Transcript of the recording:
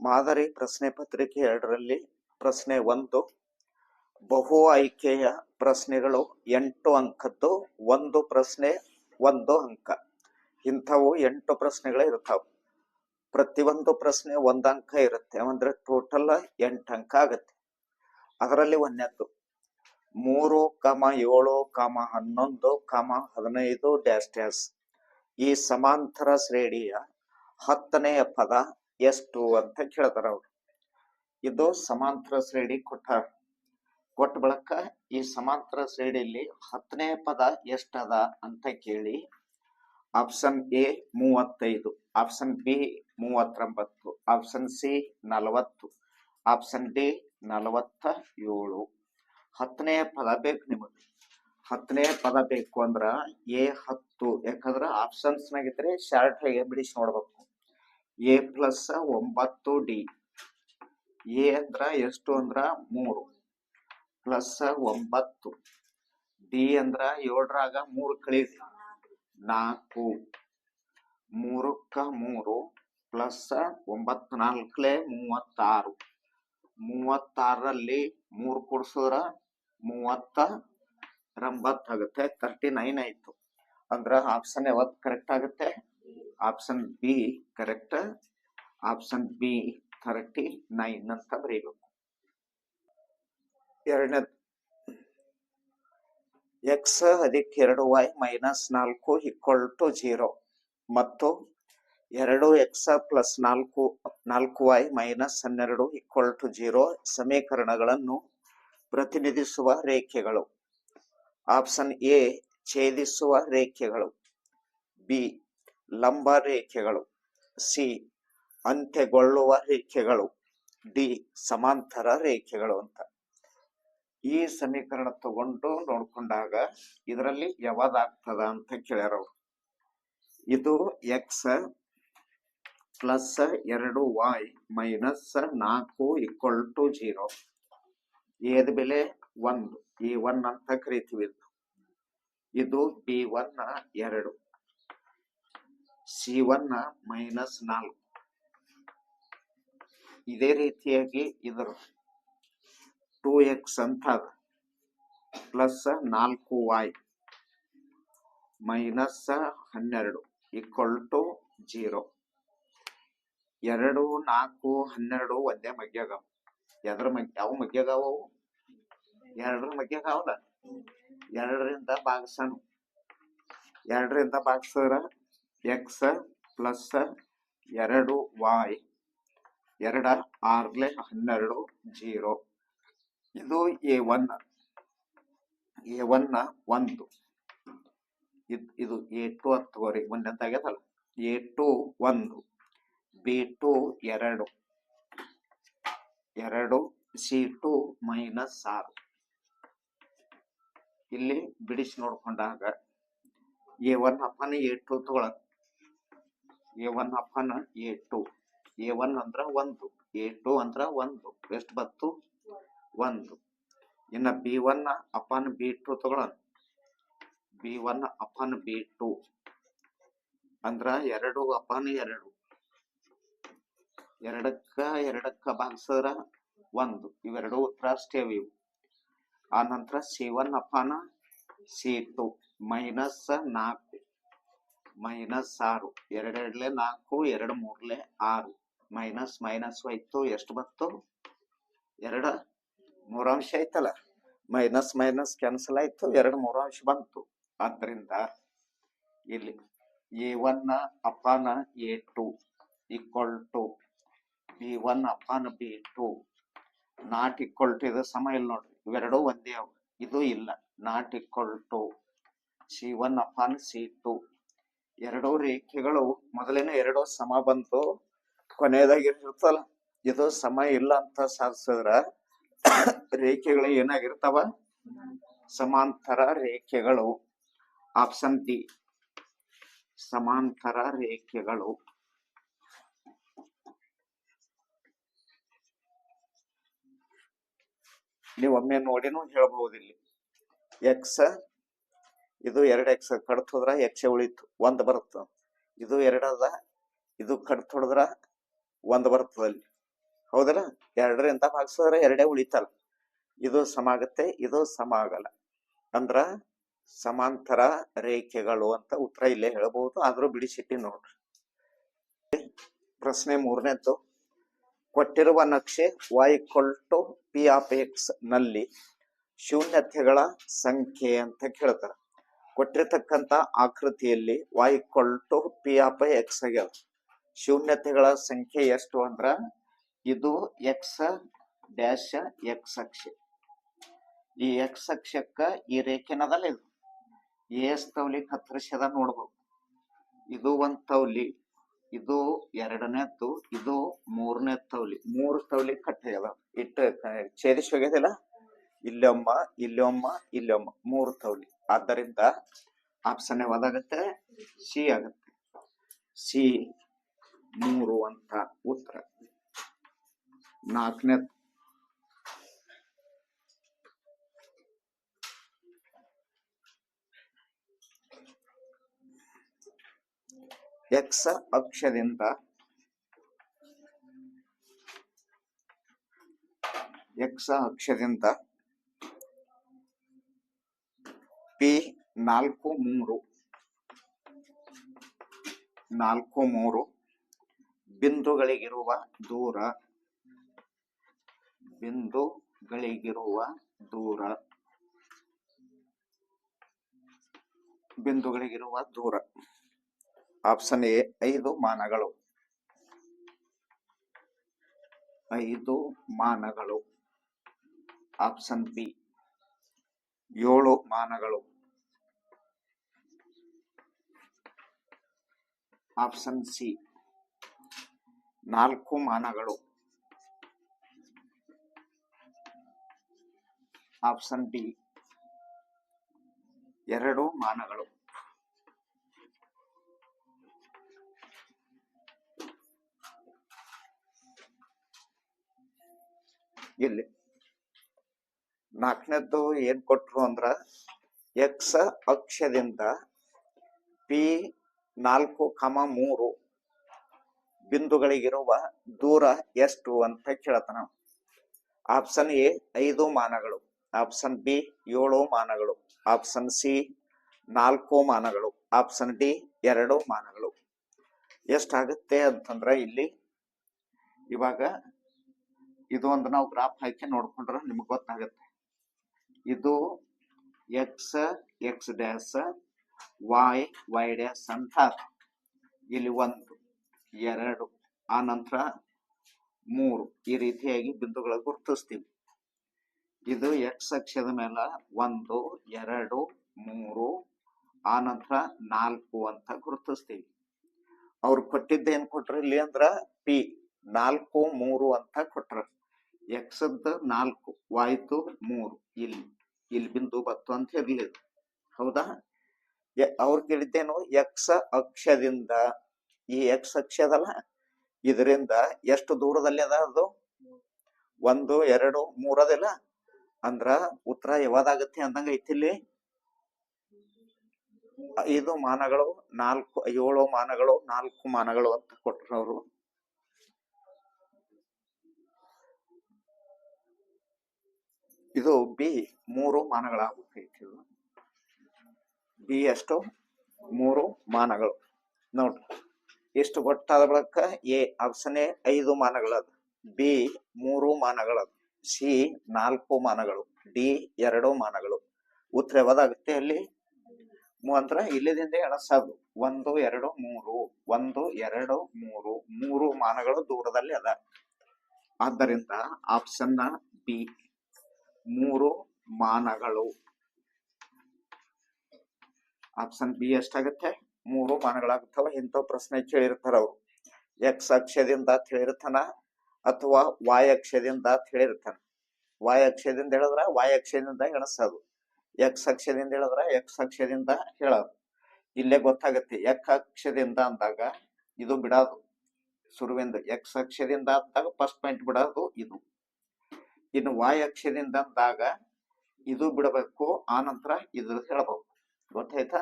ಮಾದರಿ ಪ್ರಶ್ನೆ ಪತ್ರಿಕೆ ಎರಡರಲ್ಲಿ ಪ್ರಶ್ನೆ ಒಂದು. ಬಹು ಆಯ್ಕೆಯ ಪ್ರಶ್ನೆಗಳು ಎಂಟು ಅಂಕದ್ದು ಒಂದು ಪ್ರಶ್ನೆ ಒಂದು ಅಂಕ. ಇಂಥವು ಎಂಟು ಪ್ರಶ್ನೆಗಳೇ ಇರ್ತಾವ ಪ್ರತಿಯೊಂದು ಪ್ರಶ್ನೆ ಒಂದು ಅಂಕ ಇರುತ್ತೆ. ಅಂದ್ರೆ ಟೋಟಲ್ ಎಂಟು ಅಂಕ ಆಗುತ್ತೆ. ಅದರಲ್ಲಿ ಒಂದನೇದ್ದು, ಮೂರು ಕಮ ಏಳು ಕಮ ಹನ್ನೊಂದು ಕಮ ಹದಿನೈದು ಡ್ಯಾಶ್ ಡ್ಯಾಶ್ ಈ ಸಮಾಂತರ ಶ್ರೇಣಿಯ ಹತ್ತನೆಯ ಪದ ಎಷ್ಟು ಅಂತ ಕೇಳ್ತಾರ ಅವ್ರು. ಇದು ಸಮಾಂತರ ಶ್ರೇಣಿ ಕೊಟ್ಟಾರ. ಕೊಟ್ಟ ಬಳಕ ಈ ಸಮಾಂತರ ಶ್ರೇಣಿಯಲ್ಲಿ ಹತ್ತನೇ ಪದ ಎಷ್ಟದ ಅಂತ ಕೇಳಿ, ಆಪ್ಷನ್ ಎ ಮೂವತ್ತೈದು, ಆಪ್ಷನ್ ಬಿ ಮೂವತ್ತೊಂಬತ್ತು, ಆಪ್ಷನ್ ಸಿ ನಲವತ್ತು, ಆಪ್ಷನ್ ಡಿ ನಲವತ್ತ ಏಳು ಹತ್ತನೇ ಪದ ಬೇಕು ನಿಮಗೆ. ಹತ್ತನೇ ಪದ ಬೇಕು ಅಂದ್ರ ಎ ಹತ್ತು, ಯಾಕಂದ್ರ ಆಪ್ಷನ್ಸ್ ನಾಗಿದ್ರೆ ಶಾರ್ಟ್ ಆಗಿ ಬಿಡಿಸಿ ನೋಡ್ಬೇಕು. ಎ ಪ್ಲಸ್ ಒಂಬತ್ತು ಡಿ. ಎ ಅಂದ್ರ ಎಷ್ಟು ಅಂದ್ರ ಮೂರು. ಪ್ಲಸ್ ಒಂಬತ್ತು. ಡಿ ಅಂದ್ರ ಏಳರಾಗ ಮೂರು ಕಳೀರಿ. ನಾಲ್ಕು. ಮೂರಕ್ಕ ಮೂರು. ಪ್ಲಸ್ ಒಂಬತ್ತು ನಾಲ್ಕಲೆ ಮೂವತ್ತಾರು. ಮೂವತ್ತಾರರಲ್ಲಿ ಮೂರು ಕೊಡ್ಸಿದ್ರ ಮೂವತ್ತ ರಂಬತ್ತು ಆಗುತ್ತೆ. ತರ್ಟಿ ನೈನ್ ಆಯ್ತು. ಅಂದ್ರ ಆಪ್ಷನ್ ಯಾವತ್ತು ಕರೆಕ್ಟ್ ಆಗುತ್ತೆ? Option B correct option B thirty nine ಅಂತ ಬರೀಬೇಕು. ಎರಡನೇ ಎಕ್ಸ್ ಅದಕ್ಕೆ ಎರಡು ವೈ ಮೈನಸ್ ನಾಲ್ಕು ಈಕ್ವಲ್ ಟು ಜೀರೋ ಮತ್ತು ಎರಡು ಎಕ್ಸ್ ಪ್ಲಸ್ ನಾಲ್ಕು ನಾಲ್ಕು ವೈ ಮೈನಸ್ ಹನ್ನೆರಡು ಈಕ್ವಲ್ ಟು ಜೀರೋ ಸಮೀಕರಣಗಳನ್ನು ಪ್ರತಿನಿಧಿಸುವ ರೇಖೆಗಳು. ಆಪ್ಷನ್ ಎ ಛೇದಿಸುವ ರೇಖೆಗಳು. ಬಿ ಲಂಬ ರೇಖೆಗಳು ಸಿ. ಅಂತ್ಯಗೊಳ್ಳುವ ರೇಖೆಗಳು. ಡಿ. ಸಮಾಂತರ ರೇಖೆಗಳು ಅಂತ. ಈ ಸಮೀಕರಣ ತಗೊಂಡು ನೋಡ್ಕೊಂಡಾಗ ಇದರಲ್ಲಿ ಯಾವ್ದಾಗ್ತದ ಅಂತ ಕೇಳ್ಯಾರ ಇದು ಎಕ್ಸ್ ಪ್ಲಸ್ ಎರಡು ವೈ ಮೈನಸ್ ನಾಲ್ಕು ಈಕ್ವಲ್ ಟು ಜೀರೋ ಏದ್ ಬೆಲೆ ಒಂದು. ಈ ಒನ್ ಅಂತ ಕರಿತೀವಿ. ಇದು ಬಿ ಒನ್ ಎರಡು. ಸಿ ಒನ್ ಮೈನಸ್ ನಾಲ್ಕು. ಇದೇ ರೀತಿಯಾಗಿ ಇದರ ಟೂ ಎಕ್ಸ್ ಅಂತ ಪ್ಲಸ್ ನಾಲ್ಕು ವಾಯ್ ಮೈನಸ್ ಹನ್ನೆರಡು ಈಕ್ವಲ್ ಟು ಜೀರೋ ಎರಡು, ನಾಲ್ಕು, ಹನ್ನೆರಡು ಒಂದೇ ಮಗ್ಯಾಗವ ಎದ್ರ ಮಗ್, ಯಾವ ಮಗ್ಯಾಗವ ಎರಡರ ಮಗ್ಯಾಗವಲ್ಲ ಎರಡರಿಂದ ಭಾಗಿಸೋಣ ಎರಡರಿಂದ ಭಾಗಿಸಿದ್ರ ಎಕ್ಸ್ ಪ್ಲಸ್ ಎರಡು ವೈ ಎರಡ ಆರ್ಲೆ ಹನ್ನೆರಡು ಜೀರೋ. ಇದು ಎ ಒನ್ ಎ ಒನ್ ಒಂದು. ಇದ್- ಇದು ಎ ಟು ಹತ್ತುವರೆ ಒಂದಂತ ಆಗ್ಯದಲ್ಲ ಎ ಟು ಒಂದು ಬಿ ಟು ಎರಡು. ಎರಡು ಸಿ ಟು ಮೈನಸ್ ಆರು. ಇಲ್ಲಿ ಬಿಡಿಸಿ ನೋಡ್ಕೊಂಡಾಗ a one upon a two ತಗೊಳ a one upon a two a one ಅಂದ್ರ ಒಂದು. ಎ ಟು ಅಂದ್ರ ಒಂದು. ಎಷ್ಟು ಬತ್ತು? ಒಂದು. ಇನ್ನ b one upon b two ತಗೊಳ್ಳೋಣ b one upon b two ಅಂದ್ರ ಎರಡು ಅಪಾನ್ ಎರಡು. ಎರಡಕ್ಕ ಎರಡಕ್ಕ ಭಾಗಿಸಿದ್ರ ಒಂದು. ಇವೆರಡು ಉತ್ತರ ಅಷ್ಟೇ ಇವು. ಆ ನಂತರ c one upon c two minus ನಾಲ್ಕು. ಮೈನಸ್ ಆರು, ಎರಡೆರಡ್ಲೆ ನಾಲ್ಕು, ಎರಡು ಮೂರ್ಲೆ ಆರು. ಮೈನಸ್ ಮೈನಸ್ ಹೋಯ್ತು, ಎಷ್ಟು ಬಂತು? ಎರಡ. ಮೂರಾಂಶ ಐತಲ್ಲ ಮೈನಸ್ ಮೈನಸ್ ಕ್ಯಾನ್ಸಲ್ ಆಯ್ತು, ಎರಡು ಮೂರಾಂಶ ಬಂತು. ಆದ್ರಿಂದ ಇಲ್ಲಿ a one upon a two equal to b one upon b two. Not equal to ಇದು ಸಮ ಇಲ್ಲ ನೋಡ್ರಿ, ಇವೆರಡೂ ಒಂದೇ ಅವು. ಇದು ಇಲ್ಲ. Not equal to c one upon c two. ಎರಡೂ ರೇಖೆಗಳು ಮೊದಲಿನ ಎರಡು ಸಮ ಬಂತು, ಕೊನೆಯದಾಗಿ ಇರ್ತಲ್ಲ ಇದು ಸಮ ಇಲ್ಲ ಅಂತ ಸಾಧಿಸಿದ್ರ ರೇಖೆಗಳು ಏನಾಗಿರ್ತಾವ? ಸಮಾಂತರ ರೇಖೆಗಳು. ಆಪ್ಷನ್ ಡಿ ಸಮಾಂತರ ರೇಖೆಗಳು. ನೀವೊಮ್ಮೆ ನೋಡಿನೂ ಹೇಳ್ಬಹುದು ಇಲ್ಲಿ ಎಕ್ಸ್ ಇದು ಎರಡು ಎಕ್ಸ್ ಕಡ್ತ್ ಹೋದ್ರ ಎಕ್ಸೆ ಉಳಿತು, ಒಂದು ಬರುತ್ತೆ. ಇದು ಎರಡದ, ಇದು ಕಡ್ತ ಹೊಡೆದ್ರ ಒಂದು ಬರ್ತದಲ್ಲಿ ಹೌದಲ್ಲ? ಎರಡರಿಂದ ಭಾಗಿಸಿದ್ರೆ ಎರಡೇ ಉಳಿತಲ್ಲ. ಇದು ಸಮ ಆಗತ್ತೆ, ಇದು ಸಮ ಆಗಲ್ಲ. ಅಂದ್ರ ಸಮಾಂತರ ರೇಖೆಗಳು ಅಂತ ಉತ್ತರ ಇಲ್ಲೇ ಹೇಳಬಹುದು ಆದ್ರೂ ಬಿಡಿಸಿಟ್ಟಿ ನೋಡ್ರಿ. ಪ್ರಶ್ನೆ ಮೂರನೇದ್ದು, ಕೊಟ್ಟಿರುವ ನಕ್ಷೆ y ಟು ಪಿ ಆಫ್ ಎಕ್ಸ್ನಲ್ಲಿ ಶೂನ್ಯತೆಗಳ ಸಂಖ್ಯೆ ಅಂತ ಕೇಳ್ತಾರ. ಕೊಟ್ಟಿರ್ತಕ್ಕಂತ ಆಕೃತಿಯಲ್ಲಿ y to p of x ಆಗ್ಯಾವ. ಶೂನ್ಯತೆಗಳ ಸಂಖ್ಯೆ ಎಷ್ಟು ಅಂದ್ರ ಇದು ಎಕ್ಸ್ ಡ್ಯಾಶ್ ಎಕ್ಸ್ ಅಕ್ಷ. ಈ ಎಕ್ಸ್ ಅಕ್ಷಕ್ಕ ಈ ರೇಖೆನದಲ್ಲ ಇದು? ಎಸ್ ತೌಲಿ ಕತ್ತರಿಸದ ನೋಡ್ಬೇಕು. ಇದು ಒಂದ್ ತೌಲಿ ಇದು ಎರಡನೇದ್ದು, ಇದು ಮೂರನೇ ತೌಲಿ ಮೂರು ತೌಲಿ ಕಟ್ಟೆ ಅದ ಇಟ್ಟು, ಛೇದಿಸಿ ಹೋಗ್ಯದಿಲ್ಲ? ಇಲ್ಲೊಮ್ಮ ಇಲ್ಲೊಮ್ಮ ಇಲ್ಲೊಮ್ಮ. ಮೂರು ತೌಲಿ ಆದ್ದರಿಂದ ಆಪ್ಷನ್ ಯಾವ್ದಾಗತ್ತೆ ಸಿ ಆಗತ್ತೆ. ಸಿ ಮೂರು ಅಂತ ಉತ್ತರ. ನಾಲ್ಕನೇ ಎಕ್ಸ್ ಅಕ್ಷದಿಂದ ಎಕ್ಸ್ ಅಕ್ಷದಿಂದ ಪಿ ನಾಲ್ಕು ಮೂರು. ನಾಲ್ಕು ಮೂರು. ಬಿಂದುಗಳಿಗಿರುವ ದೂರ. ಬಿಂದುಗಳಿಗಿರುವ ದೂರ. ಬಿಂದುಗಳಿಗಿರುವ ದೂರ. ಆಪ್ಷನ್ ಎ, ಐದು ಮಾನಗಳು. ಐದು ಮಾನಗಳು. ಆಪ್ಷನ್ ಬಿ ಏಳು ಮಾನಗಳು. Option C. ನಾಲ್ಕು ಮಾನಗಳು. Option D. ಎರಡು ಮಾನಗಳು. ಇಲ್ಲಿ. ನಾಲ್ಕನೇದ್ದು ಏನ್ ಕೊಟ್ರು ಅಂದ್ರ ಎಕ್ಸ್ ಅಕ್ಷದಿಂದ ಪಿ ನಾಲ್ಕು ಕಮ ಮೂರು ಬಿಂದುಗಳಿಗಿರುವ ದೂರ ಎಷ್ಟು ಅಂತ ಕೇಳತನ ಆಪ್ಷನ್ ಎ ಐದು ಮಾನಗಳು ಆಪ್ಷನ್ ಬಿ ಏಳು ಮಾನಗಳು ಆಪ್ಷನ್ ಸಿ ನಾಲ್ಕು ಮಾನಗಳು ಆಪ್ಷನ್ ಡಿ ಎರಡು ಮಾನಗಳು. ಎಷ್ಟಾಗುತ್ತೆ ಅಂತಂದ್ರೆ ಇಲ್ಲಿ ಇವಾಗ ಇದು ಒಂದು ನಾವು ಗ್ರಾಫ್ ಹಾಕಿ ನೋಡ್ಕೊಂಡ್ರೆ ನಿಮ್ಗೆ ಗೊತ್ತಾಗುತ್ತೆ. ಇದು x x dash y y dash ಅಂತ. ಇಲ್ಲಿ ಒಂದು, ಎರಡು, ಆ ನಂತರ ಮೂರು ಈ ರೀತಿಯಾಗಿ ಬಿಂದುಗಳ ಗುರುತಿಸ್ತೀವಿ. ಇದು ಎಕ್ಸ್ ಅಕ್ಷದ ಮೇಲೆ ಒಂದು, ಎರಡು, ಮೂರು, ಆ ನಂತರ ನಾಲ್ಕು ಅಂತ ಗುರುತಿಸ್ತೀವಿ. ಅವ್ರು ಕೊಟ್ಟಿದ್ದ ಏನ್ ಕೊಟ್ರ ಇಲ್ಲಿ ಅಂದ್ರ ಪಿ ನಾಲ್ಕು, ಮೂರು ಅಂತ ಕೊಟ್ರ. ಎಕ್ಸ್ ನಾಲ್ಕು, ವಾಯ್ತು ಮೂರು. ಇಲ್ಲಿ ಇಲ್ಲಿ ಬಿಂದು ಬತ್ತು ಅಂತ ಹೇಳಿದ್ರು ಹೌದಾ? ಅವ್ರು ಕೇಳಿದ್ದೇನು? ಎಕ್ಸ ಅಕ್ಷದಿಂದ, ಈ ಎಕ್ಸ್ ಅಕ್ಷದಲ್ಲ ಇದರಿಂದ ಎಷ್ಟು ದೂರದಲ್ಲಿ ಅದ ಅದು? ಒಂದು, ಎರಡು ಮೂರದಿಲ್ಲ ಅಂದ್ರ ಉತ್ತರ ಯಾವ್ದಾಗತ್ತೆ ಅಂದಂಗ ಐತಿ ಇಲ್ಲಿ? ಐದು ಮಾನಗಳು, ನಾಲ್ಕು, ಏಳು ಮಾನಗಳು, ನಾಲ್ಕು ಮಾನಗಳು ಅಂತ ಕೊಟ್ರು ಇದು ಬಿ ಮೂರು ಮಾನಗಳಾಗಬೇಕೈತಿ ಇದು. ಬಿ ಎಷ್ಟು ಮೂರು ಮಾನಗಳು. ನೋಡ್ರಿ ಎಷ್ಟು ಒಟ್ಟಾದ ಬಳಿಕ ಎ ಆಪ್ಷನ್ ಎ ಐದು ಮಾನಗಳದ ಬಿ ಮೂರು ಮಾನಗಳದ ಸಿ ನಾಲ್ಕು ಮಾನಗಳು ಡಿ ಎರಡು ಮಾನಗಳು. ಉತ್ತರ ಯಾವ್ದಾಗುತ್ತೆ ಅಲ್ಲಿ ಅಂದ್ರೆ ಇಲ್ಲಿದಿಂದ ಎಣಸೋದು. ಒಂದು, ಎರಡು, ಮೂರು. ಒಂದು, ಎರಡು, ಮೂರು. ಮೂರು ಮಾನಗಳು ದೂರದಲ್ಲಿ ಅದ. ಆದ್ದರಿಂದ ಆಪ್ಷನ್ ಬಿ ಮೂರು ಮಾನಗಳು. ಆಪ್ಷನ್ ಬಿ ಎಷ್ಟಾಗತ್ತೆ? ಮೂರು ಮಾನಗಳಾಗುತ್ತವೆ ಇಂಥ ಪ್ರಶ್ನೆ ಕೇಳಿರ್ತಾರ ಅವ್ರು. ಎಕ್ಸ್ ಅಕ್ಷದಿಂದ ಅಂತ ಹೇಳಿರ್ತಾನ ಅಥವಾ ವಾಯ್ ಅಕ್ಷದಿಂದ ಅಂತ ಹೇಳಿರ್ತಾನ ವಾಯ್ ಅಕ್ಷದಿಂದ ಹೇಳಿದ್ರ ವಾಯ್ ಎಣಸೋದು. ಎಕ್ಸ್ ಅಕ್ಷದಿಂದ ಹೇಳಿದ್ರ ಎಕ್ಸ್ ಅಕ್ಷದಿಂದ ಹೇಳೋದು. ಇಲ್ಲೇ ಗೊತ್ತಾಗತ್ತೆ ಎಕ್ ಅಕ್ಷದಿಂದ ಅಂದಾಗ ಇದು ಬಿಡೋದು. ಶುರುವಿಂದ ಎಕ್ಸ್ ಅಕ್ಷದಿಂದ ಅಂದಾಗ ಫಸ್ಟ್ ಪಾಯಿಂಟ್ ಬಿಡೋದು ಇದು. ಇನ್ನು ವಾಯು ಅಕ್ಷದಿಂದ ಅಂದಾಗ ಇದು ಬಿಡಬೇಕು ಆ ನಂತರ ಇದು ಹೇಳಬಹುದು ಗೊತ್ತಾಯ್ತಾ?